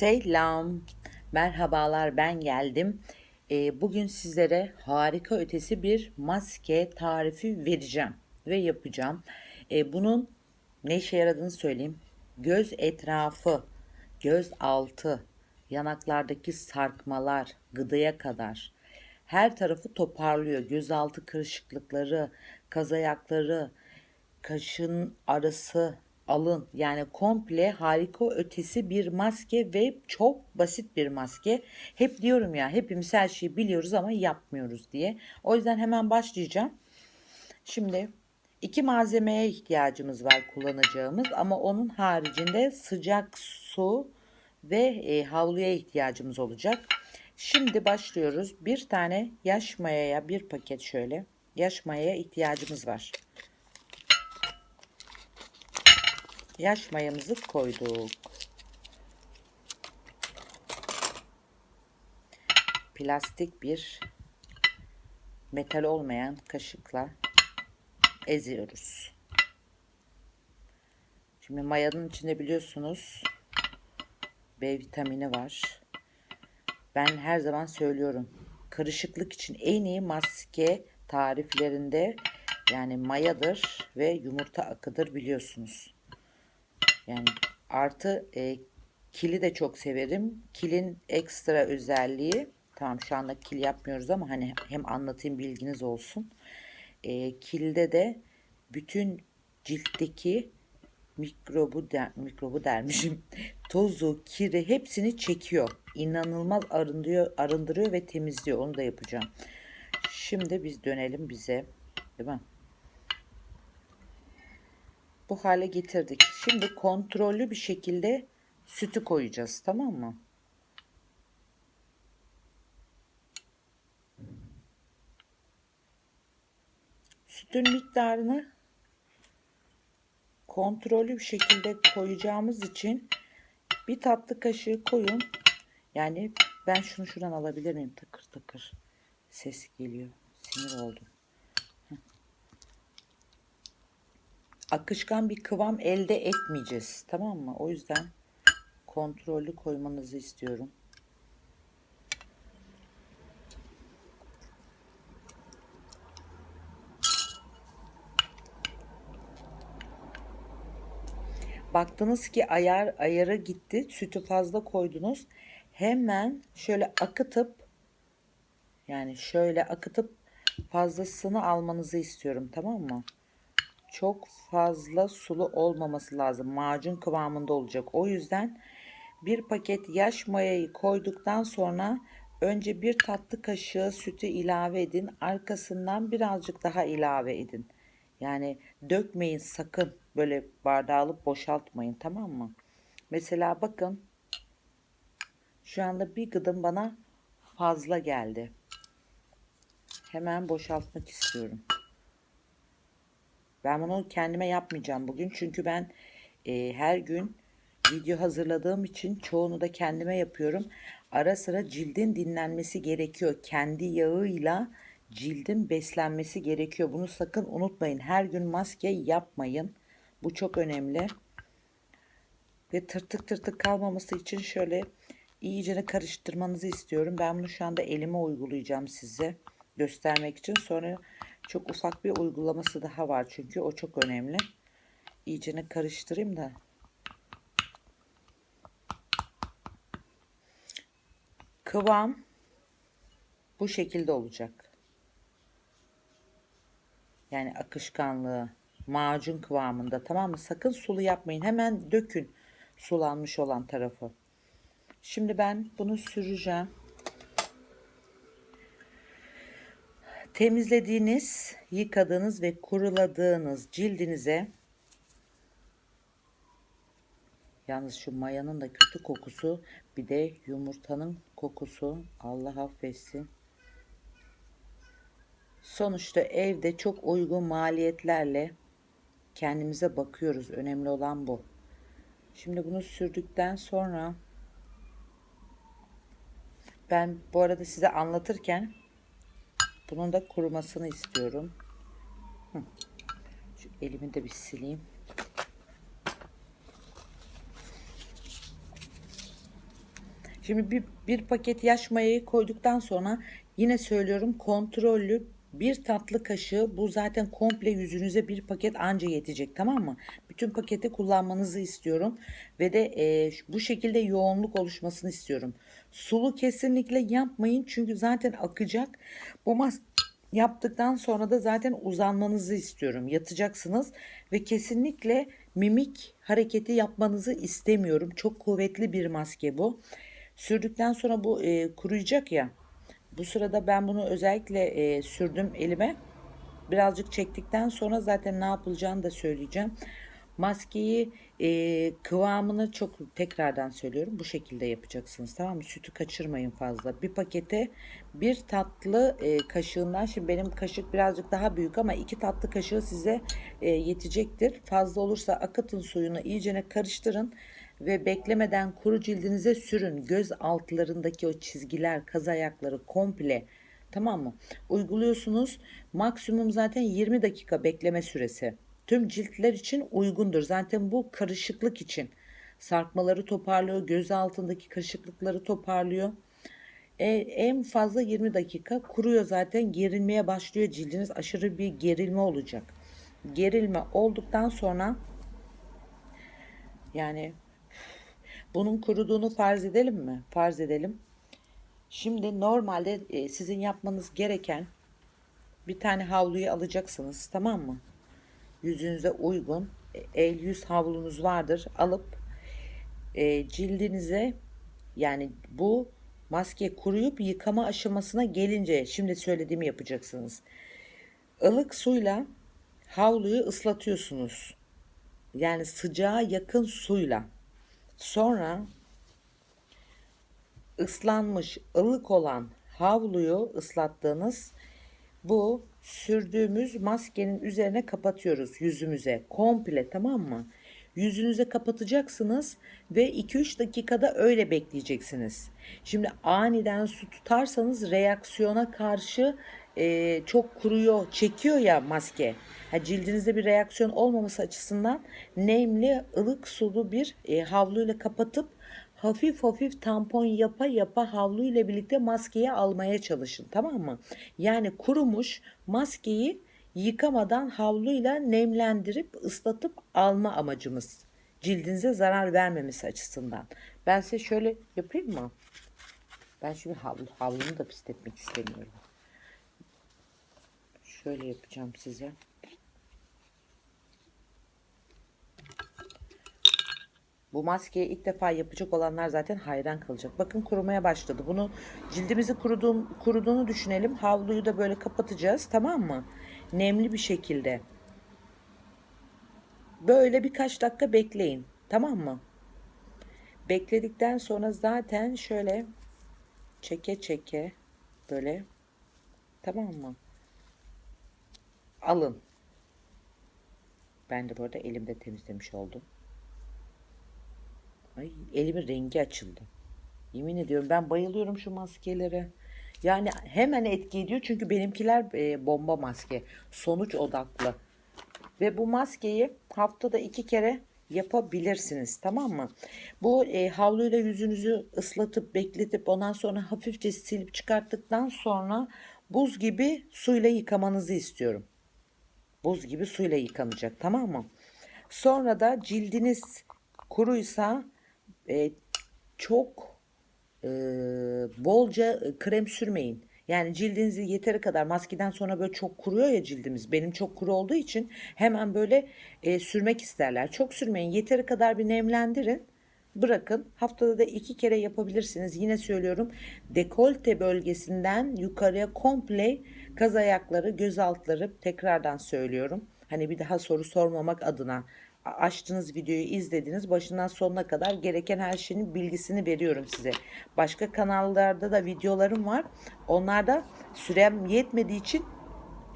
Selam, merhabalar ben geldim. Ee, bugün sizlere harika ötesi bir maske tarifi vereceğim ve yapacağım. Ee, bunun ne işe yaradığını söyleyeyim. Göz etrafı, göz altı, yanaklardaki sarkmalar, gıdaya kadar her tarafı toparlıyor. Gözaltı kırışıklıkları, kaz ayakları, kaşın arası, alın yani komple harika ötesi bir maske ve çok basit bir maske. Hep diyorum ya hepimiz her şeyi biliyoruz ama yapmıyoruz diye. O yüzden hemen başlayacağım. Şimdi iki malzemeye ihtiyacımız var kullanacağımız ama onun haricinde sıcak su ve e, havluya ihtiyacımız olacak. Şimdi başlıyoruz. Bir tane yaş mayaya bir paket şöyle yaş mayaya ihtiyacımız var. Yaş mayamızı koyduk. Plastik bir metal olmayan kaşıkla eziyoruz. Şimdi mayanın içinde biliyorsunuz B vitamini var. Ben her zaman söylüyorum. Karışıklık için en iyi maske tariflerinde yani mayadır ve yumurta akıdır biliyorsunuz. Yani artı e, kili de çok severim. Kilin ekstra özelliği tamam şu anda kil yapmıyoruz ama hani hem anlatayım bilginiz olsun. E, kilde de bütün ciltteki mikrobu der, mikrobu dermişim. Tozu, kiri hepsini çekiyor. İnanılmaz arındırıyor, arındırıyor ve temizliyor. Onu da yapacağım. Şimdi biz dönelim bize. Değil mi? Bu hale getirdik. Şimdi kontrollü bir şekilde sütü koyacağız tamam mı? Sütün miktarını kontrollü bir şekilde koyacağımız için bir tatlı kaşığı koyun. Yani ben şunu şuradan alabilir miyim? Takır takır ses geliyor. Sinir oldum. Akışkan bir kıvam elde etmeyeceğiz. Tamam mı? O yüzden kontrollü koymanızı istiyorum. Baktınız ki ayar ayara gitti. Sütü fazla koydunuz. Hemen şöyle akıtıp yani şöyle akıtıp fazlasını almanızı istiyorum. Tamam mı? Çok fazla sulu olmaması lazım. Macun kıvamında olacak. O yüzden bir paket yaş mayayı koyduktan sonra önce bir tatlı kaşığı sütü ilave edin. Arkasından birazcık daha ilave edin. Yani dökmeyin sakın. Böyle bardağı alıp boşaltmayın tamam mı? Mesela bakın şu anda bir gıdım bana fazla geldi. Hemen boşaltmak istiyorum. Ben bunu kendime yapmayacağım bugün. Çünkü ben e, her gün video hazırladığım için çoğunu da kendime yapıyorum. Ara sıra cildin dinlenmesi gerekiyor. Kendi yağıyla cildin beslenmesi gerekiyor. Bunu sakın unutmayın. Her gün maske yapmayın. Bu çok önemli. Ve tırtık tırtık kalmaması için şöyle iyicene karıştırmanızı istiyorum. Ben bunu şu anda elime uygulayacağım size göstermek için. Sonra çok ufak bir uygulaması daha var çünkü o çok önemli. İyicene karıştırayım da. Kıvam bu şekilde olacak. Yani akışkanlığı macun kıvamında tamam mı? Sakın sulu yapmayın. Hemen dökün sulanmış olan tarafı. Şimdi ben bunu süreceğim. Temizlediğiniz, yıkadığınız ve kuruladığınız cildinize yalnız şu mayanın da kötü kokusu bir de yumurtanın kokusu Allah affetsin. Sonuçta evde çok uygun maliyetlerle kendimize bakıyoruz. Önemli olan bu. Şimdi bunu sürdükten sonra ben bu arada size anlatırken bunun da kurumasını istiyorum. Şu elimi de bir sileyim. Şimdi bir, bir paket yaş mayayı koyduktan sonra yine söylüyorum kontrollü bir tatlı kaşığı bu zaten komple yüzünüze bir paket anca yetecek tamam mı? Bütün paketi kullanmanızı istiyorum ve de e, bu şekilde yoğunluk oluşmasını istiyorum. Sulu kesinlikle yapmayın çünkü zaten akacak. Bu mas yaptıktan sonra da zaten uzanmanızı istiyorum. Yatacaksınız ve kesinlikle mimik hareketi yapmanızı istemiyorum. Çok kuvvetli bir maske bu. Sürdükten sonra bu e, kuruyacak ya. Bu sırada ben bunu özellikle e, sürdüm elime. Birazcık çektikten sonra zaten ne yapılacağını da söyleyeceğim. Maskeyi e, kıvamını çok tekrardan söylüyorum. Bu şekilde yapacaksınız tamam mı? Sütü kaçırmayın fazla. Bir pakete bir tatlı e, kaşığından şimdi benim kaşık birazcık daha büyük ama iki tatlı kaşığı size e, yetecektir. Fazla olursa akıtın suyunu iyicene karıştırın ve beklemeden kuru cildinize sürün. Göz altlarındaki o çizgiler, kaz ayakları komple tamam mı? Uyguluyorsunuz. Maksimum zaten 20 dakika bekleme süresi. Tüm ciltler için uygundur. Zaten bu karışıklık için. Sarkmaları toparlıyor, göz altındaki karışıklıkları toparlıyor. E, en fazla 20 dakika kuruyor zaten gerilmeye başlıyor cildiniz aşırı bir gerilme olacak. Gerilme olduktan sonra yani bunun kuruduğunu farz edelim mi? Farz edelim. Şimdi normalde e, sizin yapmanız gereken bir tane havluyu alacaksınız tamam mı? Yüzünüze uygun e, el yüz havlunuz vardır. Alıp e, cildinize yani bu maske kuruyup yıkama aşamasına gelince şimdi söylediğimi yapacaksınız. Ilık suyla havluyu ıslatıyorsunuz. Yani sıcağa yakın suyla. Sonra ıslanmış ılık olan havluyu ıslattığınız bu sürdüğümüz maskenin üzerine kapatıyoruz yüzümüze komple tamam mı? Yüzünüze kapatacaksınız ve 2-3 dakikada öyle bekleyeceksiniz. Şimdi aniden su tutarsanız reaksiyona karşı e, çok kuruyor, çekiyor ya maske. Ha, cildinizde bir reaksiyon olmaması açısından nemli, ılık sulu bir e, havluyla kapatıp hafif hafif tampon yapa yapa havlu ile birlikte maskeyi almaya çalışın tamam mı? Yani kurumuş maskeyi yıkamadan havluyla nemlendirip ıslatıp alma amacımız. Cildinize zarar vermemesi açısından. Ben size şöyle yapayım mı? Ben şimdi havlu, havlumu da pisletmek istemiyorum. Şöyle yapacağım size. Bu maskeyi ilk defa yapacak olanlar zaten hayran kalacak. Bakın kurumaya başladı. Bunu cildimizi kuruduğum, kuruduğunu düşünelim. Havluyu da böyle kapatacağız tamam mı? Nemli bir şekilde. Böyle birkaç dakika bekleyin. Tamam mı? Bekledikten sonra zaten şöyle çeke çeke böyle tamam mı? Alın. Ben de burada elimde temizlemiş oldum. Ay elimin rengi açıldı. Yemin ediyorum ben bayılıyorum şu maskelere. Yani hemen etki ediyor çünkü benimkiler e, bomba maske. Sonuç odaklı. Ve bu maskeyi haftada iki kere yapabilirsiniz tamam mı? Bu e, havluyla yüzünüzü ıslatıp bekletip ondan sonra hafifçe silip çıkarttıktan sonra buz gibi suyla yıkamanızı istiyorum. Buz gibi suyla yıkanacak tamam mı? Sonra da cildiniz kuruysa e, çok e, bolca krem sürmeyin. Yani cildinizi yeteri kadar maskeden sonra böyle çok kuruyor ya cildimiz. Benim çok kuru olduğu için hemen böyle e, sürmek isterler. Çok sürmeyin. Yeteri kadar bir nemlendirin. Bırakın. Haftada da iki kere yapabilirsiniz. Yine söylüyorum. Dekolte bölgesinden yukarıya komple kaz ayakları, göz altları tekrardan söylüyorum. Hani bir daha soru sormamak adına açtınız videoyu izlediniz başından sonuna kadar gereken her şeyin bilgisini veriyorum size. Başka kanallarda da videolarım var. Onlarda sürem yetmediği için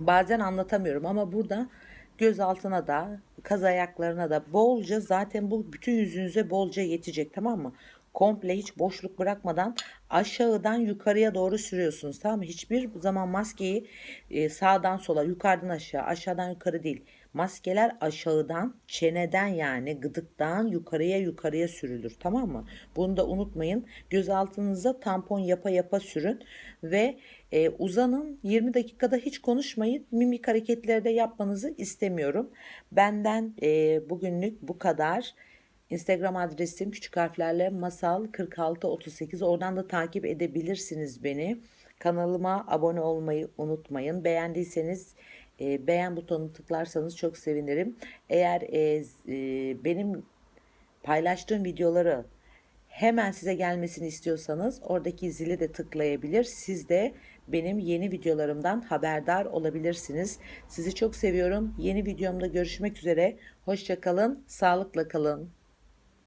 bazen anlatamıyorum ama burada göz altına da kaz ayaklarına da bolca zaten bu bütün yüzünüze bolca yetecek tamam mı? Komple hiç boşluk bırakmadan aşağıdan yukarıya doğru sürüyorsunuz tamam mı? Hiçbir zaman maskeyi e, sağdan sola yukarıdan aşağı aşağıdan yukarı değil Maskeler aşağıdan, çeneden yani gıdıktan yukarıya yukarıya sürülür. Tamam mı? Bunu da unutmayın. Göz altınıza tampon yapa yapa sürün ve e, uzanın 20 dakikada hiç konuşmayın. Mimik hareketleri de yapmanızı istemiyorum. Benden e, bugünlük bu kadar. Instagram adresim küçük harflerle masal 4638 oradan da takip edebilirsiniz beni. Kanalıma abone olmayı unutmayın. Beğendiyseniz e, beğen butonunu tıklarsanız çok sevinirim. Eğer e, e, benim paylaştığım videoları hemen size gelmesini istiyorsanız oradaki zili de tıklayabilir. Siz de benim yeni videolarımdan haberdar olabilirsiniz. Sizi çok seviyorum. Yeni videomda görüşmek üzere. Hoşça kalın, sağlıkla kalın.